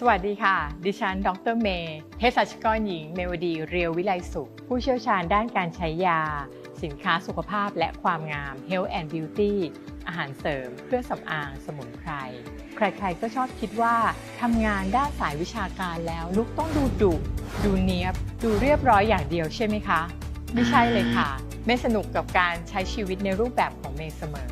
สวัสดีค่ะ ดิฉัน ดรเมย์เภสัชกรหญิง เมวดี เรียววิไลสุข ผู้เชี่ยวชาญด้านการใช้ยา สินค้าสุขภาพและความงาม Health and Beauty อาหารเสริม เครื่องสำอาง สมุนไพร ใครๆ ก็ชอบคิดว่าทำงานด้านสายวิชาการแล้วลุกต้องดูดุดูเนียบ ดูเรียบร้อยอย่างเดียวใช่ไหมคะ ไม่ใช่เลยค่ะ เมย์สนุกกับการใช้ชีวิตในรูปแบบของเมย์เสมอ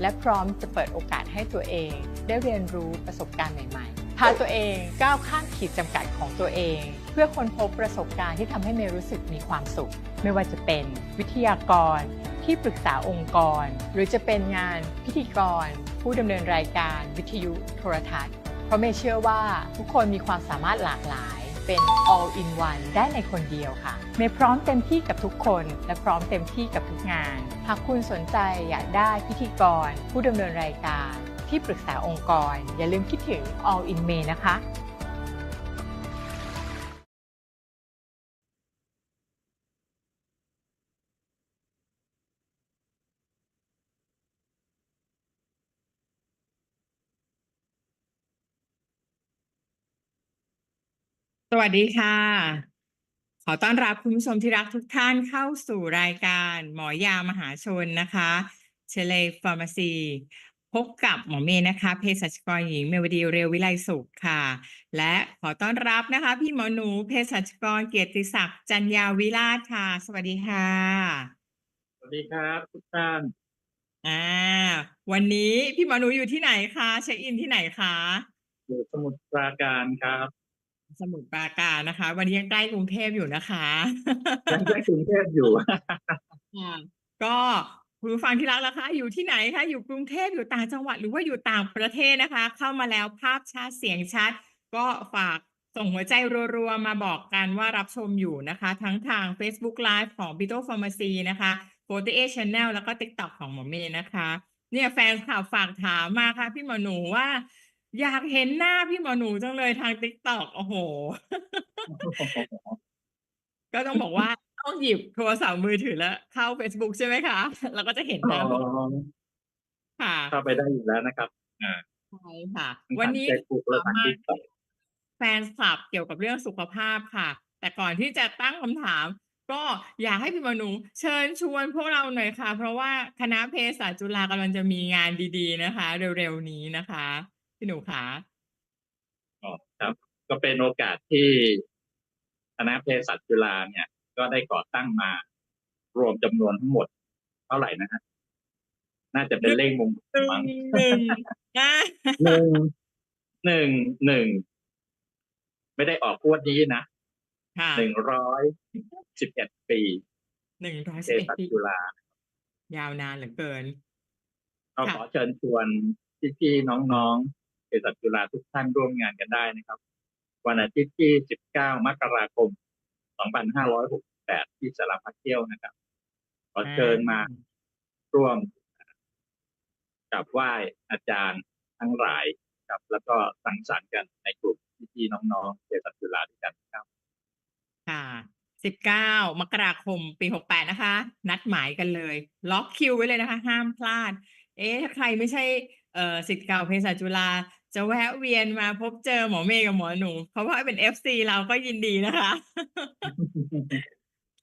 และพร้อมจะเปิดโอกาสให้ตัวเอง ได้เรียนรู้ประสบการณ์ใหม่ ๆาตัวเองก้าวข้ามขีดจำกัดของตัวเอง เพื่อค้นพบประสบการณ์ที่ทำให้เมย์รู้สึกมีความสุข ไม่ว่าจะเป็นวิทยากร ที่ปรึกษาองค์กร หรือจะเป็นงานพิธีกร ผู้ดำเนินรายการ วิทยุโทรทัศน์ เพราะเมย์เชื่อว่าทุกคนมีความสามารถหลากหลายเป็น all in one ได้ในคนเดียวค่ะ เมย์พร้อมเต็มที่กับทุกคน และพร้อมเต็มที่กับทุกงาน หากคุณสนใจอยากได้พิธีกร ผู้ดำเนินรายการ ที่ปรึกษาองค์กร อย่าลืมคิดถึง all in May นะคะ สวัสดีค่ะ ขอต้อนรับคุณผู้ชมที่รักทุกท่านเข้าสู่รายการหมอยามหาชนนะคะเชเลฟาร์มาซี พบกับหมอเมย์นะคะเภสัชกรหญิงเมวดีเรียววิไลสุขค่ะ และขอต้อนรับนะคะ พี่หมอหนูเภสัชกรเกียรติศักดิ์จันยาวิราชค่ะ สวัสดีค่ะ สวัสดีครับทุกท่านอ่าวันนี้พี่หมอหนูอยู่ที่ไหนคะเช็คอินที่ไหนคะอยู่สมุทรปราการครับ สมุทรปราการนะคะ วันนี้ยังใกล้กรุงเทพอยู่นะคะยังได้กรุงเทพอยู่ค่ะก็ คุณผู้ฟังที่รักนะคะ อยู่ที่ไหนคะอยู่กรุงเทพอยู่ต่างจังหวัดหรือว่าอยู่ต่างประเทศนะคะ เข้ามาแล้วภาพชัดเสียงชัด ก็ฝากส่งหัวใจรัวๆ มาบอกกันว่ารับชมอยู่นะคะ ทั้งทาง Facebook Live ของ b i t o Pharmacy นะคะ48 Channel แล้วก็ TikTok ของหมอเมย์นะคะ เนี่ยแฟนข่าวฝากถามมาค่ะ พี่หมอหนูว่า อยากเห็นหน้าพี่หมอหนูจังเลยทาง TikTok โอ้โห ก็ต้องบอกว่า ต้องหยิบโทรศัพท์มือถือแล้วเข้า Facebook ใช่ไหมคะ เราก็จะเห็นหน้าค่ะเข้าไปได้อยู่แล้วนะครับ อ่าใช่ค่ะทั้งวันทางนี้เฟซบุ๊กและทางมาทิกตอกแฟนคลับเกี่ยวกับเรื่องสุขภาพค่ะ แต่ก่อนที่จะตั้งคำถาม ก็อยากให้พี่หมอหนูเชิญชวนพวกเราหน่อยค่ะ เพราะว่าคณะเภสัชจุฬากำลังจะมีงานดีๆนะคะ เร็วๆนี้นะคะ พี่หนูคะอ๋อครับ ก็เป็นโอกาสที่คณะเภสัชจุฬาเนี่ย ก็ได้ก่อตั้งมารวมจำนวนทั้งหมด เท่าไหร่นะฮะน่าจะเป็นเลขมงคลหนึ่งมั้งหนึ่งอะหนึ่งหนึ่งหนึ่งไม่ได้ออกพวดนี้นะค่ะหนึ่งร้อยสิบเอ็ดปีหนึ่งร้อยเภสิบเอ็ดสัชปีจุฬายาวนานเหลือเกินก็ค่ะขอเชิญชวนพี่ๆน้องๆเภสัชจุฬาทุกท่านร่วมงานกันได้นะครับ วันอาทิตย์ที่ 19 มกราคม 2568 ที่สารพัดเที่ยวนะครับขอเชิญมาร่วมกับไหว้อาจารย์ทั้งหลายครับ แล้วก็สังสรรค์กันในกลุ่มพี่ๆน้องๆเภสัชจุฬาด้วยกันครับ ค่ะสิบเก้ามกราคมปีหกแปดนะคะ นัดหมายกันเลย ล็อกคิวไว้เลยนะคะ ห้ามพลาด เอ๊ะถ้าใครไม่ใช่เอ่อสิทธิ์เก่าเภสัชจุฬา จะแวะเวียนมาพบเจอหมอเมย์กับหมอหนูเขาว่าเป็นเอฟซีเราก็ยินดีนะคะ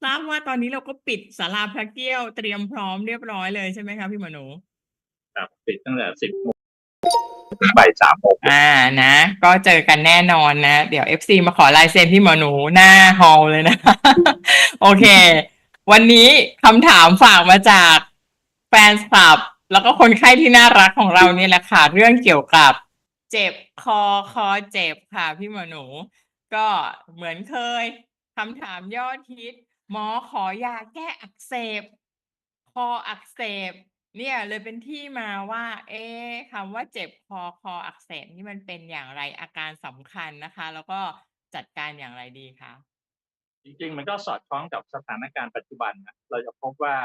ทราบว่าตอนนี้เราก็ปิดศาลาพระเกี้ยวเตรียมพร้อมเรียบร้อยเลยใช่ไหมคะพี่หมอหนู ครับปิดตั้งแต่10โมงถึงบ่าย3โมงอ่านะ ก็เจอกันแน่นอนนะ เดี๋ยว FC มาขอลายเซ็นพี่หมอหนูหน้าฮอลเลยนะ โอเค วันนี้คำถามฝากมาจากแฟนคลับ แล้วก็คนไข้ที่น่ารักของเราเนี่ยแหละค่ะ เรื่องเกี่ยวกับ เจ็บคอคอเจ็บค่ะพี่หมอหนู ก็เหมือนเคยคำถามยอดฮิต หมอขอยาแก้อักเสบ คออักเสบ เนี่ยเลยเป็นที่มาว่า เอ๊คำว่าเจ็บคอคออักเสบนี่มันเป็นอย่างไรอาการสำคัญนะคะ แล้วก็จัดการอย่างไรดีคะจริงๆ มันก็สอดคล้องกับสถานการณ์ปัจจุบันนะเราจะพบว่า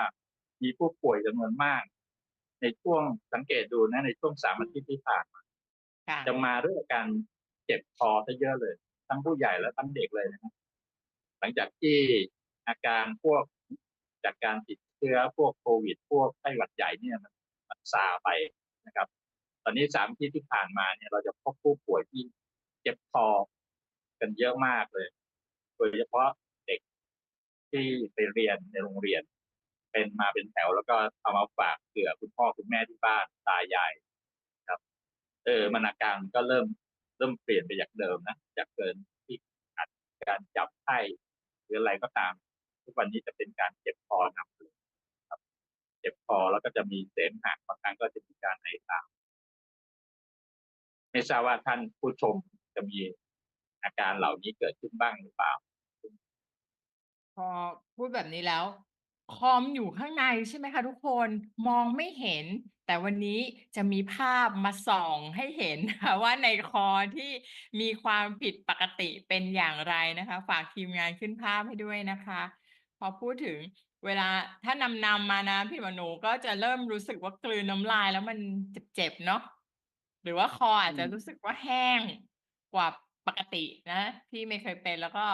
มีผู้ป่วยจำนวนมาก ในช่วงสังเกตดูนะในช่วงสามอาทิตย์ที่ผ่านมา จะมาด้วยอาการเจ็บคอซะเยอะเลย ทั้งผู้ใหญ่และทั้งเด็กเลยนะครับ หลังจากที่อาการพวกจากการติดเชื้อพวกโควิด พวกไข้หวัดใหญ่เนี่ยมันมันซาไปนะครับ ตอนนี้สามที่ที่ผ่านมาเนี่ย เราจะพบผู้ป่วยที่เจ็บคอกันเยอะมากเลย โดยเฉพาะเด็กที่ไปเรียนในโรงเรียน เป็นมาเป็นแถวแล้วก็เอามาฝากเผื่อคุณพ่อคุณแม่ที่บ้านตายาย เออมันอาการก็เริ่มเริ่มเปลี่ยนไปจากเดิมนะจากเกินที่อาจการจับไข้หรืออะไรก็ตาม ทุกวันนี้จะเป็นการเจ็บคอนำเลยครับ เจ็บคอแล้วก็จะมีเสมหะบางครั้งก็จะมีการไอตามไม่ทราบว่าท่านผู้ชมจะมีอาการเหล่านี้เกิดขึ้นบ้างหรือเปล่า พอพูดแบบนี้แล้ว คอมอยู่ข้างในใช่ไหมคะทุกคนมองไม่เห็น แต่วันนี้จะมีภาพมาส่องให้เห็นนะคะว่าในคอที่มีความผิดปกติเป็นอย่างไรนะคะ ฝากทีมงานขึ้นภาพให้ด้วยนะคะ พอพูดถึงเวลาถ้านำนำมานะพี่หมอหนูก็จะเริ่มรู้สึกว่ากลืนน้ำลายแล้วมันเจ็บๆเนาะหรือว่าคออาจจะรู้สึกว่าแห้งกว่าปกตินะที่ไม่เคยเป็นแล้วก็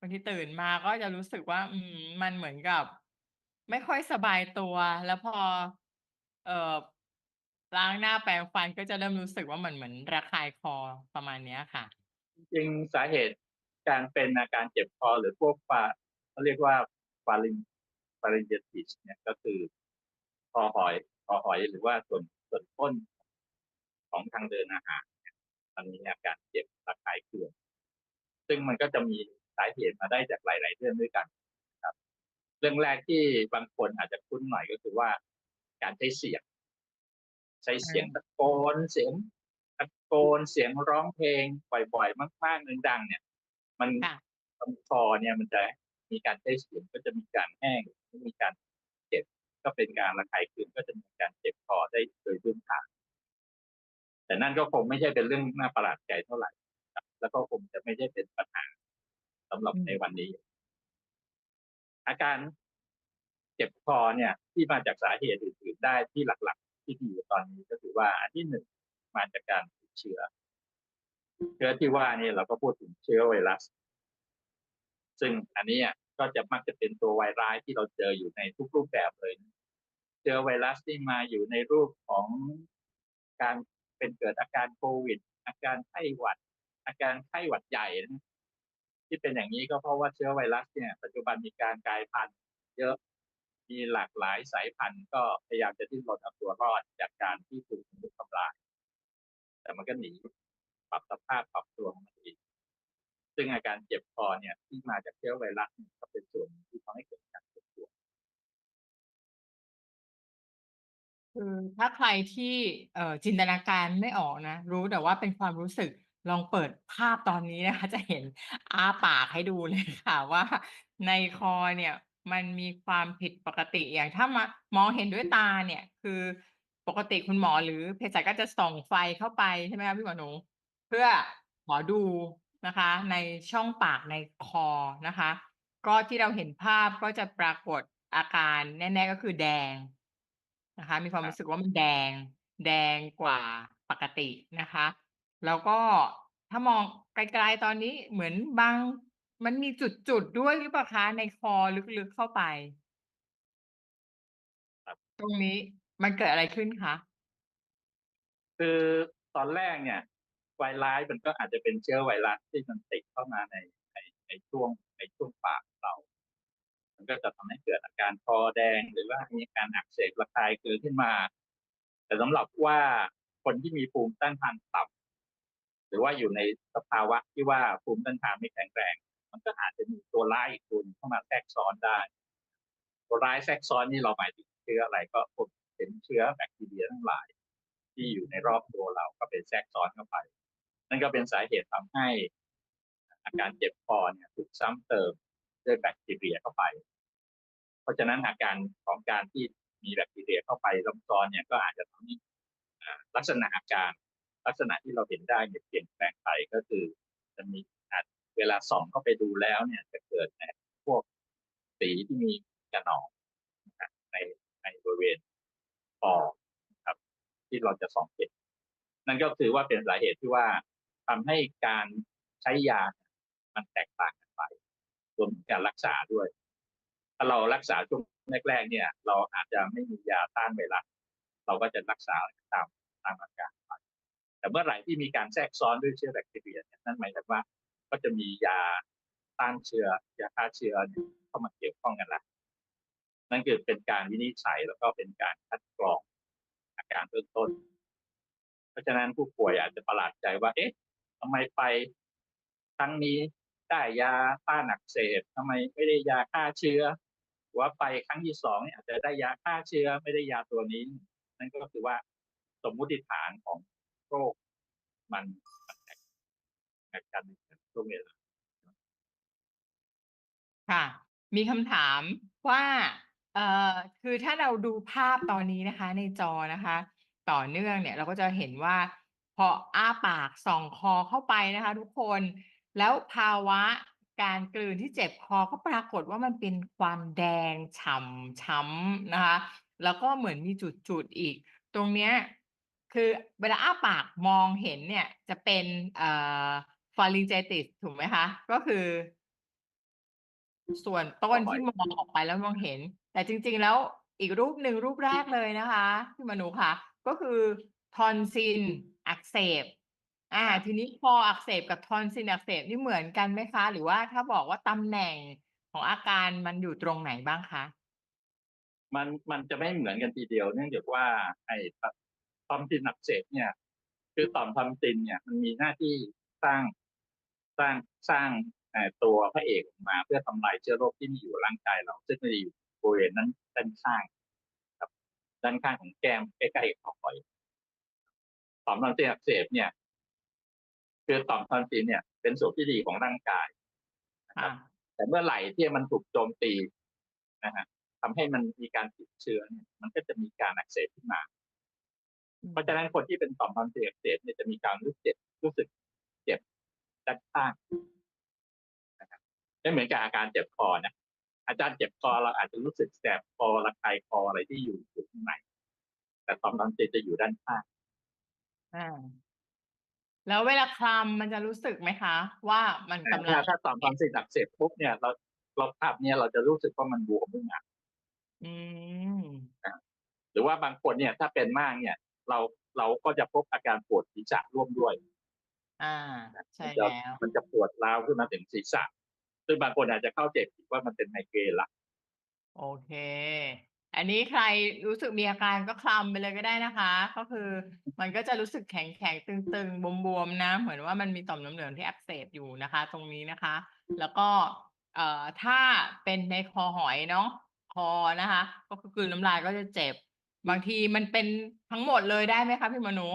บางทีตื่นมาก็จะรู้สึกว่า อืมมันเหมือนกับ ไม่ค่อยสบายตัว แล้วพอ เอ่อล้างหน้าแปรงฟันก็จะเริ่มรู้สึกว่ามันเหมือนระคายคอประมาณเนี้ยค่ะ จริงๆสาเหตุการเป็นอาการเจ็บคอหรือพวกฟาเขาเรียกว่าฟาริงฟาริงเจติสเนี่ยก็คือคอหอยคอหอยหรือว่าส่วนส่วนต้นของทางเดินอาหารเนี่ยมันมีอาการเจ็บระคายเคืองซึ่งมันก็จะมีสาเหตุมาได้จากหลาย ๆ เรื่องด้วยกันนะครับ เรื่องแรกที่บางคนอาจจะคุ้นหน่อยก็คือว่า การใช้เสียง ใช้เสียงอืมตะโกนเสียงตะโกนเสียงร้องเพลงบ่อยๆมากๆดังๆเนี่ย มันค่ะลำคอเนี่ยมันจะมีการใช้เสียงก็จะมีการแห้งมีการเจ็บก็เป็นการระคายเคืองก็จะมีการเจ็บคอได้โดยพื้นฐานแต่นั่นก็คงไม่ใช่เป็นเรื่องน่าประหลาดใจเท่าไหร่ครับแล้วก็คงจะไม่ใช่เป็นปัญหาสำหรับอืมในวันนี้ อาการ เจ็บคอเนี่ยที่มาจากสาเหตุอื่นๆได้ที่หลักๆ ที่มีอยู่ตอนนี้ก็คือว่าอันที่หนึ่งมาจากการติดเชื้อเชื้อที่ว่านี่เราก็พูดถึงเชื้อไวรัส ซึ่งอันนี้ก็จะมักจะเป็นตัวไวรัสที่เราเจออยู่ในทุกรูปแบบเลย เชื้อไวรัสที่มาอยู่ในรูปของการเป็นเกิดอาการโควิด อาการไข้หวัด อาการไข้หวัดใหญ่นะที่เป็นอย่างนี้ก็เพราะว่าเชื้อไวรัสเนี่ย ปัจจุบันมีการกลายพันธุ์เยอะ มีหลากหลายสายพันธุ์ก็พยายามจะดิ้นรนเอาตัวรอดจากการที่ถูกมนุษย์ทำลาย แต่มันก็หนีปรับสภาพปรับตัวของมันเองซึ่งอาการเจ็บคอเนี่ยที่มาจากเชื้อไวรัสก็เป็นส่วนที่ทำให้เกิดการเจ็บปวดคือถ้าใครที่เอ่อจินตนาการไม่ออกนะ รู้แต่ว่าเป็นความรู้สึกลองเปิดภาพตอนนี้นะคะ จะเห็นอาปากให้ดูเลยค่ะว่าในคอเนี่ย มันมีความผิดปกติอย่างถ้ามามองเห็นด้วยตาเนี่ย คือปกติคุณหมอหรือเภสัชก็จะส่องไฟเข้าไปใช่ไหมคะพี่หมอหนู เพื่อหมอดูนะคะ ในช่องปากในคอนะคะ ก็ที่เราเห็นภาพก็จะปรากฏอาการแน่ๆก็คือแดงนะคะ มีความครับรู้สึกว่ามันแดง แดงกว่าปกตินะคะ แล้วก็ถ้ามองไกลๆตอนนี้เหมือนบาง มันมีจุด ๆ ด้วยหรือเปล่าคะ ในคอลึก ๆ เข้าไป?ครับ ตรงนี้มันเกิดอะไรขึ้นคะ?คือตอนแรกเนี่ย ไวรัสมันก็อาจจะเป็นเชื้อไวรัสที่มันติดเข้ามาใน ใน ในช่วง ในช่วงปากเรา มันก็จะทำให้เกิดอาการคอแดง หรือว่ามีอาการอักเสบระคายเคืองขึ้นมา แต่สำหรับว่าคนที่มีภูมิต้านทานต่ำ หรือว่าอยู่ในสภาวะที่ว่าภูมิต้านทานไม่แข็งแรง มันก็อาจจะมีตัวร้ายอีกตัวนึงเข้ามาแทรกซ้อนได้ ตัวร้ายแทรกซ้อนนี่เราหมายถึงเชื้ออะไรก็พวกเป็นเชื้อแบคทีเรียทั้งหลาย ที่อยู่ในรอบตัวเราก็เป็นแทรกซ้อนเข้าไป นั่นก็เป็นสาเหตุทำให้อาการเจ็บคอเนี่ยถูกซ้ำเติมด้วยแบคทีเรียเข้าไป เพราะฉะนั้นอาการของการที่มีแบคทีเรียเข้าไปซ้ำซ้อนเนี่ยก็อาจจะทำให้ลักษณะอาการลักษณะที่เราเห็นได้เนี่ยเปลี่ยนแปลงไปก็คือ จะมี เวลาส่องเข้าไปดูแล้วเนี่ยจะเกิดแต่พวกสีที่มีกระหนองนในในบริเวณคอนะครับ ที่เราจะส่องเห็นนั่นก็คือว่าเป็นสาเหตุที่ว่าทำให้การใช้ยามันแตกต่างกันไปรวมถึงการรักษาด้วย ถ้าเรารักษาช่วงแรกๆเนี่ย เราอาจจะไม่มียาต้านไวรัสเราก็จะรักษาตามตามอาการไปแต่แต่เมื่อไหร่ที่มีการแทรกซ้อนด้วยเชื้อแบคทีเรียเนี่ยนั่นหมายถึงว่า ก็จะมียาต้านเชื้อยาฆ่าเชื้อเข้ามาเกี่ยวข้องกันละนั่นคือเป็นการวินิจฉัยแล้วก็เป็นการคัดกรองอาการเบื้องต้น เพราะฉะนั้นผู้ป่วยอาจจะประหลาดใจว่า เอ๊ะทำไมไปครั้งนี้ได้ยาต้านอักเสบทำไมไม่ได้ยาฆ่าเชื้อหรือว่าไปครั้งที่สองอาจจะได้ยาฆ่าเชื้อไม่ได้ยาตัวนี้ นั่นก็คือว่าสมมุติฐานของโรคมันแตกต่างกัน ช่วงเวลาค่ะ มีคำถามว่าเอ่อคือถ้าเราดูภาพตอนนี้นะคะ ในจอนะคะ ต่อเนื่องเนี่ยเราก็จะเห็นว่า พออ้าปากส่องคอเข้าไปนะคะ ทุกคนแล้วภาวะการกลืนที่เจ็บคอก็ปรากฏว่ามันเป็นความแดงฉ่ำช้ำนะคะ แล้วก็เหมือนมีจุดๆอีก ตรงเนี้ยคือเวลาอ้าปากมองเห็นเนี่ยจะเป็นเอ่อ pharyngitis ถูกไหมคะ ก็คือ ส่วนต้นคอหอยที่มองออกไปแล้วมองเห็น แต่จริง ๆ แล้วอีกรูปหนึ่งรูปแรกเลยนะคะพี่มนูค่ะ ก็คือทอนซิลอักเสบอ่า ทีนี้คออักเสบกับทอนซิลอักเสบนี่เหมือนกันไหมคะ หรือว่าถ้าบอกว่าตำแหน่งของอาการมันอยู่ตรงไหนบ้างคะมันมันจะไม่เหมือนกันทีเดียวเนื่องจากว่า ไอ้ทอมซินอักเสบเนี่ย คือต่อมทอมซินเนี่ยมันมีหน้าที่สร้าง สร้างสร้างเอ่อตัวพระเอกออกมา เพื่อทำลายเชื้อโรคที่มีอยู่ร่างกายเรา ซึ่งมันจะอยู่บริเวณนั้นด้านข้างครับ ด้านข้างของแก้มใกล้ๆคอหอยต่อมทอมซินอักเสบเนี่ย คือต่อมทอมซินเนี่ย เป็นส่วนที่ดีของร่างกายนะครับค่ะแต่เมื่อไหร่ที่มันถูกโจมตีนะฮะทำให้มันมีการติดเชื้อเนี่ยมันก็จะมีการอักเสบขึ้นมา เพราะฉะนั้นคนที่เป็นต่อมทอนซิลอักเสบเนี่ยจะมีการรู้เจ็บรู้สึกเจ็บ ด้านข้างนะครับไม่เหมือนกับอาการเจ็บคอนะอาจารย์เจ็บคอเราอาจจะรู้สึกแสบคอระคายคออะไรที่อยู่อยู่ข้างในแต่ต่อมทอนซิลจะอยู่ด้านข้างอ่าแล้วเวลาคลำมันจะรู้สึกไหมคะ ว่ามันกำลัถ้างถ้าต่อมทอนซิลอักเสบปุ๊บเนี่ย เราเราภาพเนี่ยเราจะรู้สึกว่ามันบวมขึ้นมาอืมหรือว่าบางคนเนี่ย ถ้าเป็นมากเนี่ย เราเราก็จะพบอาการปวดศีรษะร่วมด้วย อ่า ใช่มันจะแล้ว มันจะปวดร้าวขึ้นมาถึงศีรษะ ซึ่งบางคนอาจจะเข้าใจผิดว่ามันเป็นไมเกรนละโอเค อันนี้ใครรู้สึกมีอาการก็คลำไปเลยก็ได้นะคะ ก็คือมันก็จะรู้สึกแข็งแข็งตึงๆ บวมๆนะ เหมือนว่ามันมีต่อมน้ำเหลืองที่อักเสบอยู่นะคะ ตรงนี้นะคะ แล้วก็เอ่อถ้าเป็นในคอหอยเนาะคอนะคะ ก็คือกลืนน้ำลายก็จะเจ็บ บางทีมันเป็นทั้งหมดเลยได้ไหมคะพี่มนู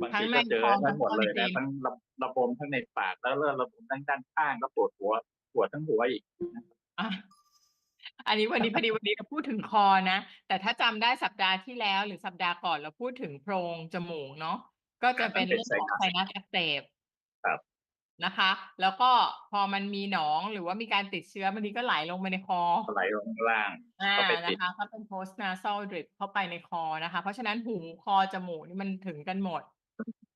บางทั้ทีงในก็เจอคอทั้งหมดเลยทั้นะงทั้งระระบมทั้งในปากแล้วเริ่มระบมทั้งด้านข้างแล้วปวดหัวปวดทั้งหัวอีกอะอันนี้วันนี้พอดีวันนี้เราพูดถึงคอนะ แต่ถ้าจำได้สัปดาห์ที่แล้ว หรือสัปดาห์ก่อนเราพูดถึงโพรงจมูกเนาะก็จะเป็นมันเป็นเรื่องของไซไซนัสนัสอักเสบครับนะคะ แล้วก็พอมันมีหนองหรือว่ามีการติดเชื้อบางทีก็ไหลลงไปในคอไหลลงข้างล่างอ่าก็ไปตินะดคะก็เป็น post nasal drip เข้าไปในคอนะคะ เพราะฉะนั้นหูคอจมูกนี่มันถึงกันหมด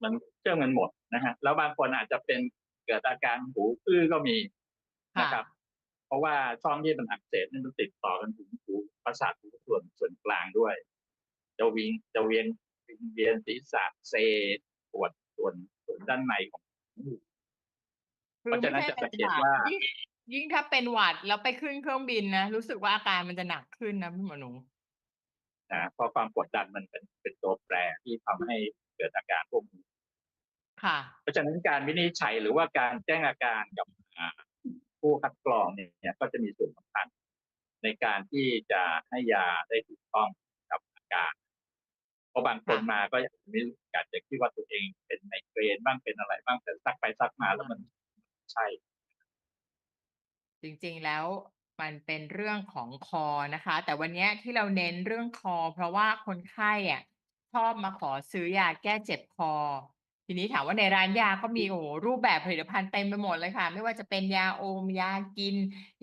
มันเชื่อมกันหมดนะฮะแล้วบางคนอาจจะเป็นเกิดอาการหูอื้อก็มีค่ะนะครับ เพราะว่าช่องที่มันอักเสบนี่มันติดต่อกันถึงหูประสาทหูส่วนส่วนกลางด้วย จะวิงจะเวียนวิงเวียนศีรษะเซปวดส่วนส่วนด้านในของหูคือเพราะฉะนั้นไม่จะใช่สังเกตเป็นหว่าวัดยิ่งยิ่งถ้าเป็นหวัดแล้วไปขึ้นเครื่องบินนะรู้สึกว่าอาการมันจะหนักขึ้นนะพี่หมอหนูนะเพราะความกดดันมันเป็นเป็นตัวแปรที่ทำให้ เกิดอาการพวกนี้ค่ะเพราะฉะนั้นการวินิจฉัยหรือว่าการแจ้งอาการกับอ่าผู้คัดกรองเนี่ยก็จะมีส่วนสำคัญในการที่จะให้ยาได้ถูกต้องกับอาการเพราะบางคนค่ะมาก็อยากจะมีการจะคิดว่าตัวเองเป็นไมเกรนบ้างเป็นอะไรบ้างแต่ซักไปซักมาแล้วมันใช่ จริงๆแล้วมันเป็นเรื่องของคอนะคะ แต่วันเนี้ยที่เราเน้นเรื่องคอ เพราะว่าคนไข้อะ ชอบมาขอซื้อยาแก้เจ็บคอ ทีนี้ถามว่าในร้านยาก็มีโอ้โหรูปแบบผลิตภัณฑ์เต็มไปหมดเลยค่ะ ไม่ว่าจะเป็นยาอม ยากิน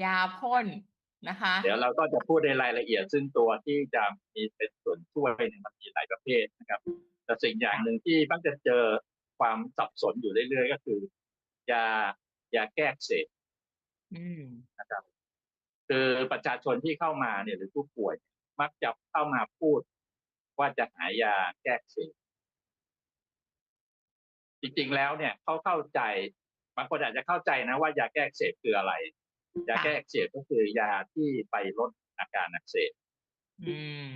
ยาพ่นนะคะ เดี๋ยวเราก็จะพูดในรายละเอียด ซึ่งตัวที่จะมีเป็นส่วนช่วยเนี่ยมันมีหลายประเภทนะครับ แต่สิ่งอย่างหนึ่งที่มักจะเจอความสับสนอยู่เรื่อยๆก็คือ ยายาแก้เสบอืมนะครับคือประชาชนที่เข้ามาเนี่ยหรือผู้ป่วย มักจะเข้ามาพูด ว่าจะหายาแก้อักเสบจริงๆแล้วเนี่ยเขาเข้าใจบางคนอาจจะเข้าใจนะ ว่ายาแก้อักเสบคืออะไร ยาแก้อักเสบก็คือยาที่ไปลดอาการอักเสบอืม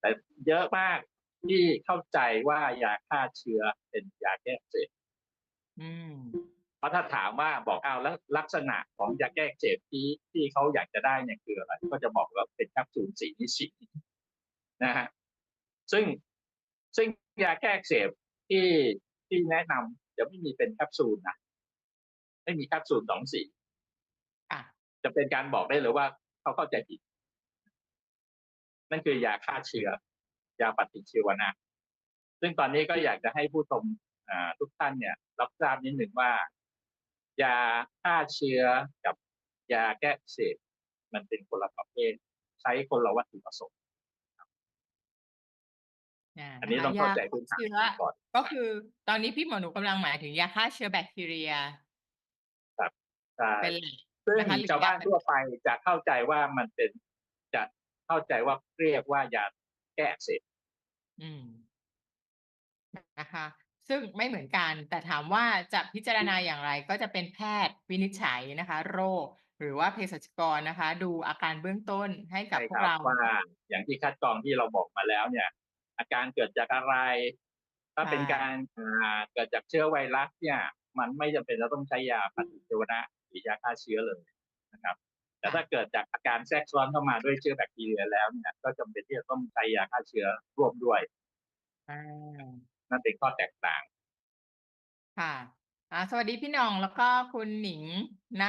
แต่เยอะมากที่เข้าใจว่ายาฆ่าเชื้อเป็นยาแก้อักเสบอืมเพราะถ้าถามว่าบอกเอาแล้วลักษณะของยาแก้อักเสบที่ที่เขาอยากจะได้เนี่ยคืออะไร ก็จะบอกว่าเป็นแคปซูลสีนิสิตนะฮะ ซึ่งซึ่งยาแก้อักเสบที่ที่แนะนำจะไม่มีเป็นแคปซูลนะไม่มีแคปซูลสองสีค่ะจะเป็นการบอกได้เลยว่าเขาเข้าใจผิด นั่นคือยาฆ่าเชื้อยาปฏิชีวนะซึ่งตอนนี้ก็อยากจะให้ผู้ชมอ่าทุกท่านเนี่ย รับทราบนิดหนึ่งว่า ยาฆ่าเชื้อกับยาแก้อักเสบมันเป็นคนละประเภทใช้คนละวัตถุประสงค์ อันนี้ต้องเข้าใจพื้นฐานเชื้อก่อน ก็คือตอนนี้พี่หมอหนูกำลังหมายถึงยาฆ่าเชื้อแบคทีเรียใช่เป็นหลักซึ่งนะคะหรือชาวบ้านยาทั่วไปจะเข้าใจว่ามันเป็นจะเข้าใจว่าเรียกว่ายาแก้อักเสบอืมนะคะ ซึ่งไม่เหมือนกัน แต่ถามว่าจะพิจารณาอย่างไรก็จะเป็นแพทย์วินิจฉัยนะคะ โรคหรือว่าเภสัชกรนะคะ ดูอาการเบื้องต้นให้กับใช่พควกรับเราว่าอย่างที่คัดกรองที่เราบอกมาแล้วเนี่ย อาการเกิดจากอะไร ถ้าเป็นค่ะการอ่าเกิดจากเชื้อไวรัสเนี่ย มันไม่จำเป็นจะต้องใช้ยาปฏิชีวนะหรือยาฆ่าเชื้อเลยนะครับ แต่ถ้าเกิดจากอาการแทรกซ้อนเข้ามาด้วยเชื้อแบคทีเรียแล้วเนี่ย ก็จำเป็นที่จะต้องใช้ยาฆ่าเชื้อร่วมด้วยอ่านั่นเป็นข้อแตกต่าง ค่ะอ่าสวัสดีพี่หน้องแล้วก็คุณหนิงณ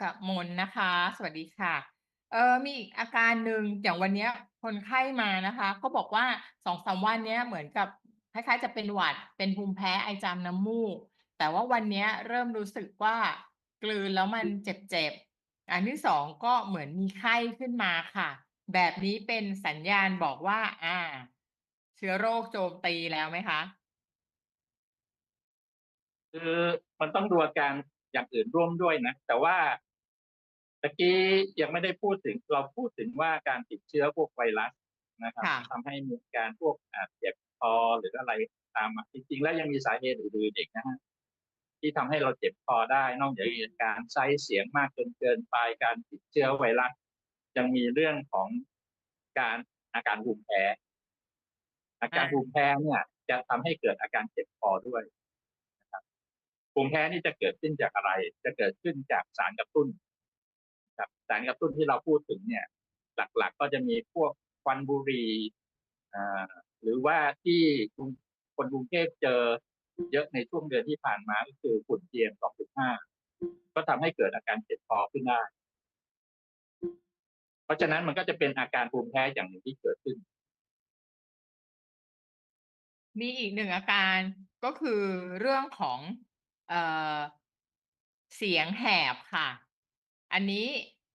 กมลนะคะ สวัสดีค่ะ เออมีอีกอาการหนึ่งอย่างวันเนี้ย คนไข้มานะคะเขาบอกว่าสองสามวันเนี้ยเหมือนกับคล้ายๆ จะเป็นหวัดเป็นภูมิแพ้ไอจามน้ำมูก แต่ว่าวันเนี้ยเริ่มรู้สึกว่ากลืนแล้วมันเจ็บๆ อันที่สองก็เหมือนมีไข้ขึ้นมาค่ะ แบบนี้เป็นสัญญาณบอกว่า อ่า เชื้อโรคโจมตีแล้วไหมคะ คือมันต้องดูอาการอย่างอื่นร่วมด้วยนะ แต่ว่า ตะกี้ยังไม่ได้พูดถึงเราพูดถึงว่าการติดเชื้อพวกไวรัสนะครับค่ะทำให้มีการพวกอาเจ็บคอหรืออะไรตามมาจริงๆ แล้วยังมีสาเหตุอื่นๆอีกนะฮะที่ทำให้เราเจ็บคอได้นอกจากการใช้เสียงมากจนเกินไปการติดเชื้อไวรัสยังมีเรื่องของการอาการภูมิแพ้ อาการอ่าภูมิแพ้เนี่ยจะทำให้เกิดอาการเจ็บคอด้วยภูมิแพ้นี่จะเกิดขึ้นจากอะไร จะเกิดขึ้นจากสารกระตุ้น ครับสารกระตุ้นที่เราพูดถึงเนี่ย หลักๆก็จะมีพวกควันบุหรี่หรือว่าที่คนกรุงเทพเจอเยอะในช่วงเดือนที่ผ่านมาก็คือฝุ่น PM 2.5 ก็ทำให้เกิดอาการเจ็บคอขึ้นได้ เพราะฉะนั้นมันก็จะเป็นอาการภูมิแพ้อย่างหนึ่งที่เกิดขึ้น มีอีกหนึ่งอาการก็คือเรื่องของเออเสียงแหบค่ะ อันนี้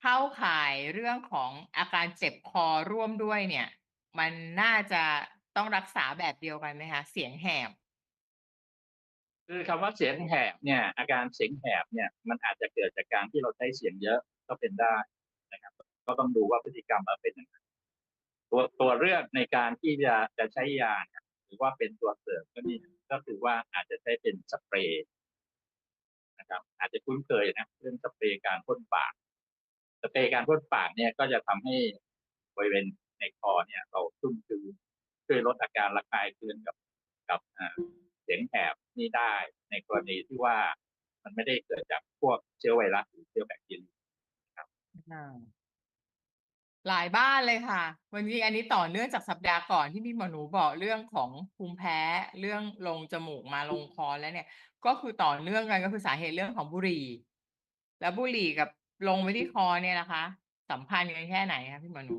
เข้าข่ายเรื่องของอาการเจ็บคอร่วมด้วยเนี่ย มันน่าจะต้องรักษาแบบเดียวกันไหมคะ เสียงแหบ คือคำว่าเสียงแหบเนี่ย อาการเสียงแหบเนี่ยมันอาจจะเกิดจากการที่เราใช้เสียงเยอะก็เป็นได้นะครับ ก็ต้องดูว่าพฤติกรรมเราเป็นยังไงตัวตัวเลือกในการที่จะจะใช้ยาเนี่ยหรือว่าเป็นตัวเสริมก็นี่ก็คือว่าอาจจะใช้เป็นสเปรย์ นะครับ อาจจะคุ้นเคยนะเรื่องสเปรย์การพ่นปาก สเปรย์การพ่นปากเนี่ยก็จะทำให้บริเวณในคอเนี่ย เราชุ่มชื้นช่วยลดอาการระคายเคืองกับกับอ่าเสียงแหบนี่ได้ในกรณีที่ว่ามันไม่ได้เกิดจากพวกเชื้อไวรัสหรือเชื้อแบคทีเรียอ่า หลายบ้านเลยค่ะ วันนี้อันนี้ต่อเนื่องจากสัปดาห์ก่อนที่พี่หมอหนูบอกเรื่องของภูมิแพ้เรื่องลงจมูกมาลงคอแล้วเนี่ย ก็คือต่อเนื่องกันก็คือสาเหตุเรื่องของบุหรี่ แล้วบุหรี่กับลงไปที่คอเนี่ยนะคะ สัมพันธ์กันแค่ไหนคะพี่หมอหนู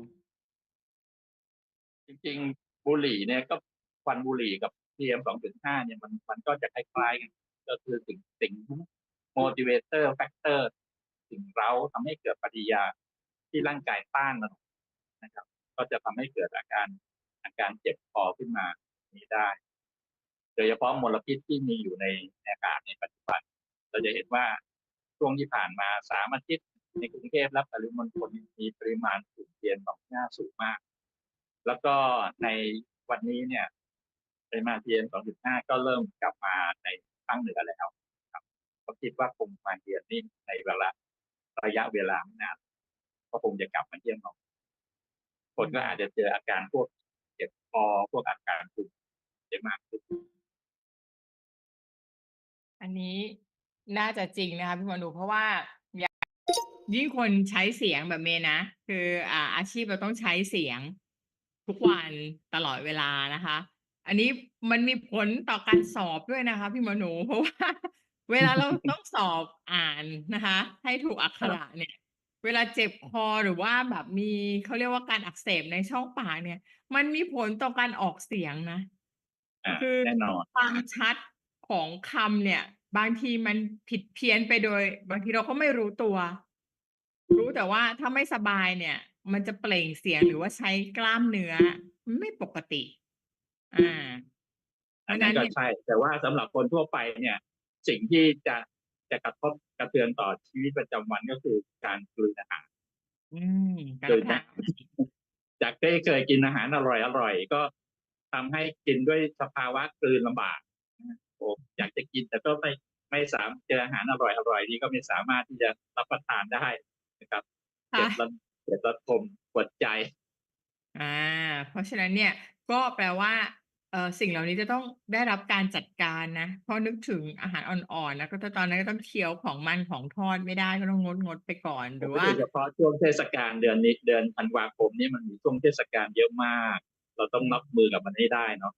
จริงๆบุหรี่เนี่ยก็ควันบุหรี่กับ PM 2.5เนี่ยมันมันก็จะคล้ายๆกันก็คือสิ่งสิ่ง motivator factor สิ่งเร้าทำให้เกิดปฏิกิริยา ที่ร่างกายต้านมันนะครับ ก็จะทำให้เกิดอาการอาการเจ็บคอขึ้นมานี้ได้ โดยเฉพาะมลพิษที่มีอยู่ในอากาศในปัจจุบัน เราจะเห็นว่าช่วงที่ผ่านมาสามอาทิตย์ในกรุงเทพและปริมณฑลมีปริมาณฝุ่น PM 2.5สูงมาก แล้วก็ในวันนี้เนี่ยปริมาณ PM 2.5 ก็เริ่มกลับมาในภาคเหนือแล้วครับก็คิดว่าคงมาเยือนนี่ในเวลาระยะเวลาไม่นาน ก็คงจะกลับมาเยี่ยมน้องคนก็อาจจะเจออาการพวกเจ็บคอพวกอาการตุ่มเยอะมากขึ้นอันนี้น่าจะจริงนะคะพี่หมอหนูเพราะว่าอย่างยิ่งคนใช้เสียงแบบเมย์นะ คืออ่าอาชีพเราต้องใช้เสียงทุกวันตลอดเวลานะคะ อันนี้มันมีผลต่อการสอบด้วยนะคะ พี่หมอหนูเพราะว่า เวลาเราต้องสอบอ่านนะคะ ให้ถูกอักขระเนี่ย เวลาเจ็บคอหรือว่าแบบมีเขาเรียกว่าการอักเสบในช่องปากเนี่ย มันมีผลต่อการออกเสียงนะอ่าคือแน่นอนความชัดของคำเนี่ย บางทีมันผิดเพี้ยนไปโดย บางทีเราก็ไม่รู้ตัว รู้แต่ว่าถ้าไม่สบายเนี่ย มันจะเปล่งเสียงหรือว่าใช้กล้ามเนื้อไม่ปกติ อ่าเพอันราะฉะนั้นั้นนก็เนี่ยใช่ แต่ว่าสำหรับคนทั่วไปเนี่ย สิ่งที่จะจะกระทบ กระเทือนต่อชีวิตประจำวันก็คือการกลืนอาหาร อืมการกลืรับนประทานะนจากที่เคยกินอาหารอร่อยอร่อยก็ทำให้กินด้วยสภาวะกลืนลำบากโอ้อยากจะกินแต่ก็ไม่ไม่สามารถเจออาหารอร่อยอร่อยนี่ก็ไม่สามารถที่จะรับประทานได้นะครับ เจ็ค่ะ บระเจ็บระทมปวดใจ อ่า เพราะฉะนั้นเนี่ยก็แปลว่า เอ่อสิ่งเหล่านี้จะต้องได้รับการจัดการนะเพราะนึกถึงอาหารอ่อนๆนะก็ตอนนั้นก็ต้องเคี้ยวของมันของทอดไม่ได้ก็ต้องงดงดไปก่อนหรือว่าโดยเฉพาะช่วงเทศกาลเดือนนี้เดือนธันวาคมนี่มันมีช่วงเทศกาลเยอะมาก เราต้องรับมือกับมันให้ได้เนาะ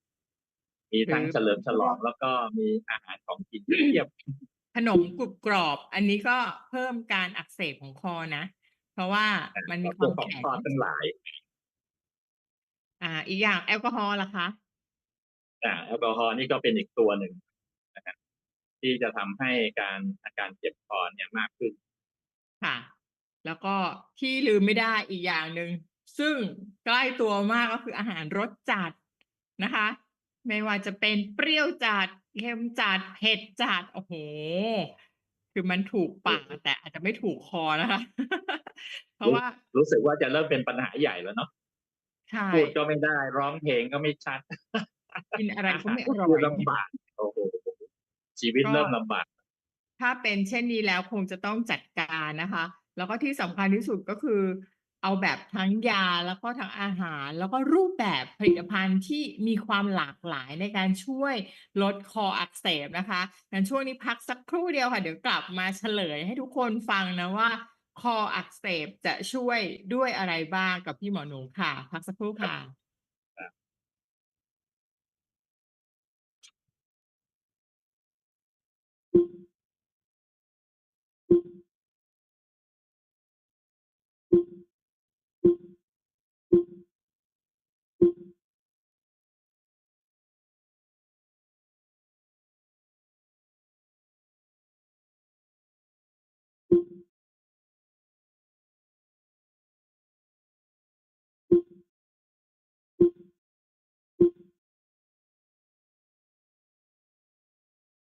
มีทั้งหรือเฉลิมฉลองแล้วก็มีอาหารของกินเพียบขนมกรุบกรอบ อันนี้ก็เพิ่มการอักเสบของคอนะเพราะว่ามันมีคพววากมของแข็งทอดทั้งหลาย อ่า อีกอย่างแอลกอฮอล์ล่ะคะอ่า แอลกอฮอล์นี่ก็เป็นอีกตัวหนึ่งนะครับที่จะทำให้การอาการเจ็บคอเนี่ยมากขึ้น ค่ะ แล้วก็ที่ลืมไม่ได้อีกอย่างหนึ่งซึ่งใกล้ตัวมากก็คืออาหารรสจัดนะคะ ไม่ว่าจะเป็นเปรี้ยวจัดเค็มจัดเผ็ดจัดโอ้โห คือมันถูกปากแต่อาจจะไม่ถูกคอนะคะ เพราะว่ารู้สึกว่าจะเริ่มเป็นปัญหาใหญ่แล้วเนาะใช่พูดก็ไม่ได้ ร้องเพลงก็ไม่ชัด กินอะไรก็ไม่อก็ร่อคือยลำบากโอ้โหชีวิตก็เริ่มลำบาก ถ้าเป็นเช่นนี้แล้วคงจะต้องจัดการนะคะ แล้วก็ที่สำคัญที่สุดก็คือ เอาแบบทั้งยาแล้วก็ทั้งอาหาร แล้วก็รูปแบบผลิตภัณฑ์ที่มีความหลากหลายในการช่วยลดคออักเสบนะคะงั้นช่วงนี้พักสักครู่เดียวค่ะ เดี๋ยวกลับมาเฉลยให้ทุกคนฟังนะว่าคออักเสบจะช่วยด้วยอะไรบ้างกับพี่หมอหนูค่ะ พักสักครู่ค่ะ